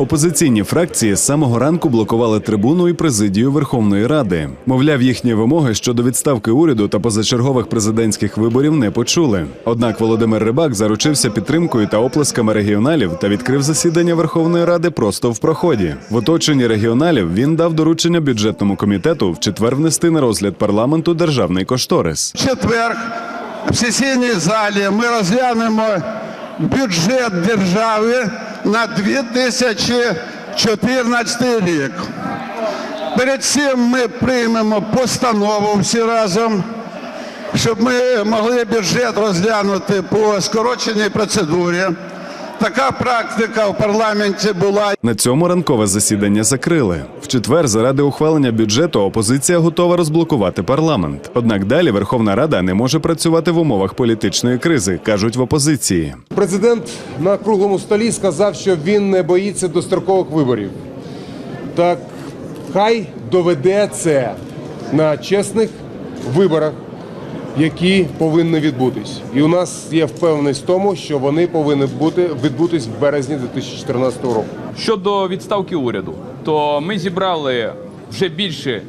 Опозиційні фракції з самого ранку блокували трибуну і президію Верховної Ради. Мовляв, їхні вимоги щодо відставки уряду та позачергових президентських виборів не почули. Однак Володимир Рибак заручився підтримкою та оплесками регіоналів та відкрив засідання Верховної Ради просто в проході. В оточенні регіоналів він дав доручення бюджетному комітету в четвер внести на розгляд парламенту державний кошторис. Четвер в сесійній залі ми розглянемо бюджет держави на 2014 рік. Перед цим ми приймемо постанову всі разом, щоб ми могли бюджет розглянути по скороченій процедурі. Така практика в парламенті була. На цьому ранкове засідання закрили. В четвер, заради ухвалення бюджету, опозиція готова розблокувати парламент. Однак далі Верховна Рада не може працювати в умовах політичної кризи, кажуть в опозиції. Президент на круглому столі сказав, що він не боїться дострокових виборів. Так хай доведе це на чесних виборах, які повинні відбутись. І у нас є впевненість в тому, що вони повинні бути відбутись в березні 2014 року. Щодо відставки уряду, то ми зібрали вже більше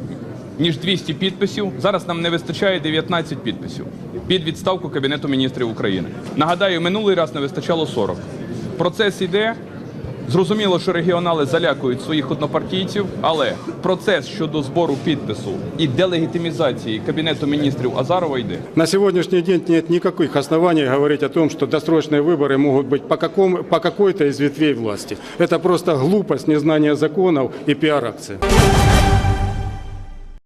ніж 200 підписів. Зараз нам не вистачає 19 підписів під відставку Кабінету міністрів України. Нагадаю, минулий раз не вистачало 40. Процес іде. Зрозуміло, що регіонали залякують своїх однопартійців, але процес щодо збору підпису і делегітимізації Кабінету міністрів Азарова йде. На сегодняшний день нет никаких оснований говорить о том, что досрочные выборы могут быть по, какому, по какой-то из ветвей власти. Это просто глупость, незнание законов и пиар-акция.